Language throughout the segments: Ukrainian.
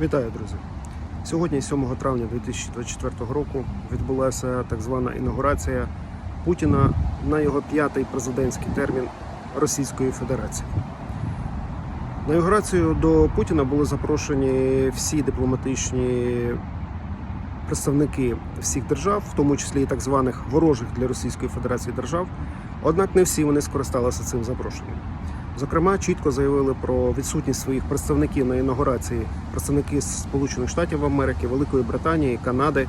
Вітаю, друзі! Сьогодні, 7 травня 2024 року, відбулася так звана інаугурація Путіна на його п'ятий президентський термін Російської Федерації. На інаугурацію до Путіна були запрошені всі дипломатичні представники всіх держав, в тому числі і так званих ворожих для Російської Федерації держав. Однак не всі вони скористалися цим запрошенням. Зокрема, чітко заявили про відсутність своїх представників на інаугурації представники Сполучених Штатів Америки, Великої Британії, Канади,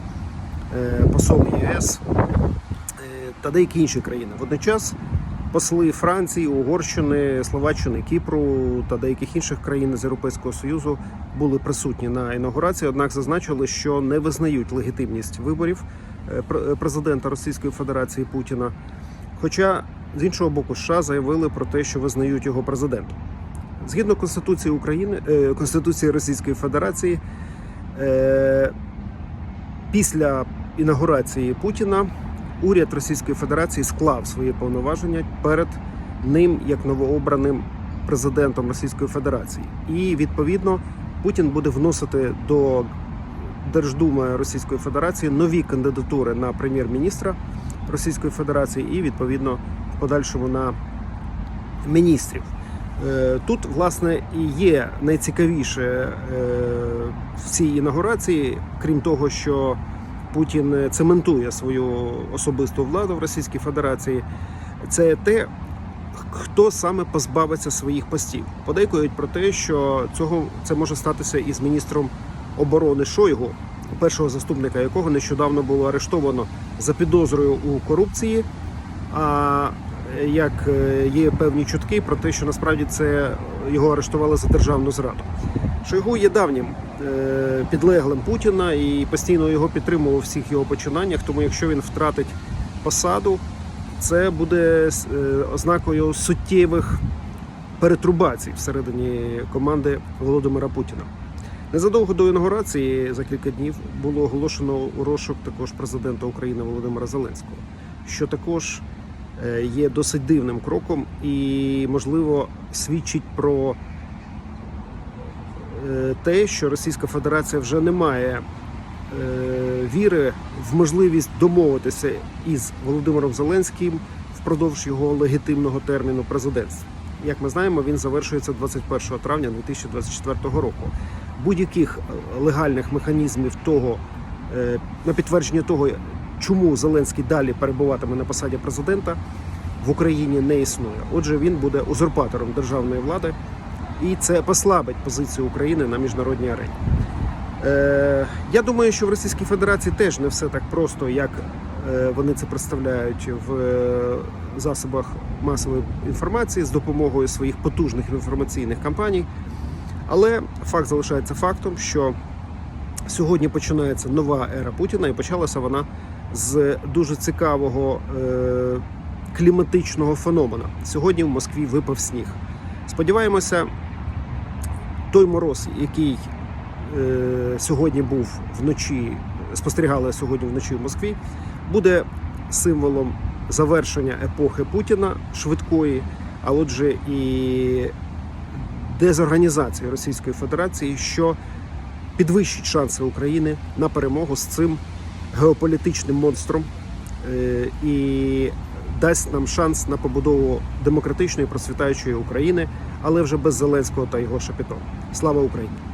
е, посол ЄС е, та деякі інші країни. Водночас посли Франції, Угорщини, Словаччини, Кіпру та деяких інших країн з Європейського Союзу були присутні на інаугурації, однак зазначили, що не визнають легітимність виборів е, президента Російської Федерації Путіна. Хоча з іншого боку, США заявили про те, що визнають його президентом. Згідно Конституції України, е, Конституції Російської Федерації, е, після інаугурації Путіна уряд Російської Федерації склав свої повноваження перед ним як новообраним президентом Російської Федерації. І відповідно Путін буде вносити до Держдуми Російської Федерації нові кандидатури на прем'єр-міністра Російської Федерації і відповідно подальшому на міністрів. Е, Тут, власне, і є найцікавіше е, в цій інаугурації, крім того, що Путін цементує свою особисту владу в Російській Федерації, це те, хто саме позбавиться своїх постів. Подейкують про те, що цього це може статися із міністром оборони Шойгу, першого заступника якого нещодавно було арештовано за підозрою у корупції. А як е, є певні чутки про те, що насправді це його арештували за державну зраду. Шойгу є давнім е, підлеглим Путіна і постійно його підтримував у всіх його починаннях. Тому якщо він втратить посаду, це буде е, ознакою суттєвих перетрубацій всередині команди Володимира Путіна. Незадовго до інаугурації за кілька днів було оголошено у розшук також президента України Володимира Зеленського, що також є досить дивним кроком і, можливо, свідчить про е, те, що Російська Федерація вже не має е, віри в можливість домовитися із Володимиром Зеленським впродовж його легітимного терміну президентства. Як ми знаємо, він завершується 21 травня 2024 року. Будь-яких е, легальних механізмів того е, на підтвердження того, чому Зеленський далі перебуватиме на посаді президента, в Україні не існує. Отже, він буде узурпатором державної влади, і це послабить позицію України на міжнародній арені. Е, я думаю, що в Російській Федерації теж не все так просто, як е, вони це представляють в е, засобах масової інформації з допомогою своїх потужних інформаційних кампаній. Але факт залишається фактом, що сьогодні починається нова ера Путіна, і почалася вона з дуже цікавого е, кліматичного феномена. Сьогодні в Москві випав сніг. Сподіваємося, той мороз, який е, сьогодні був вночі, спостерігали сьогодні вночі в Москві, буде символом завершення епохи Путіна швидкої, а отже, і дезорганізації Російської Федерації, що підвищить шанси України на перемогу з цим геополітичним монстром е, і дасть нам шанс на побудову демократичної процвітаючої України, але вже без Зеленського та його шапіто. Слава Україні!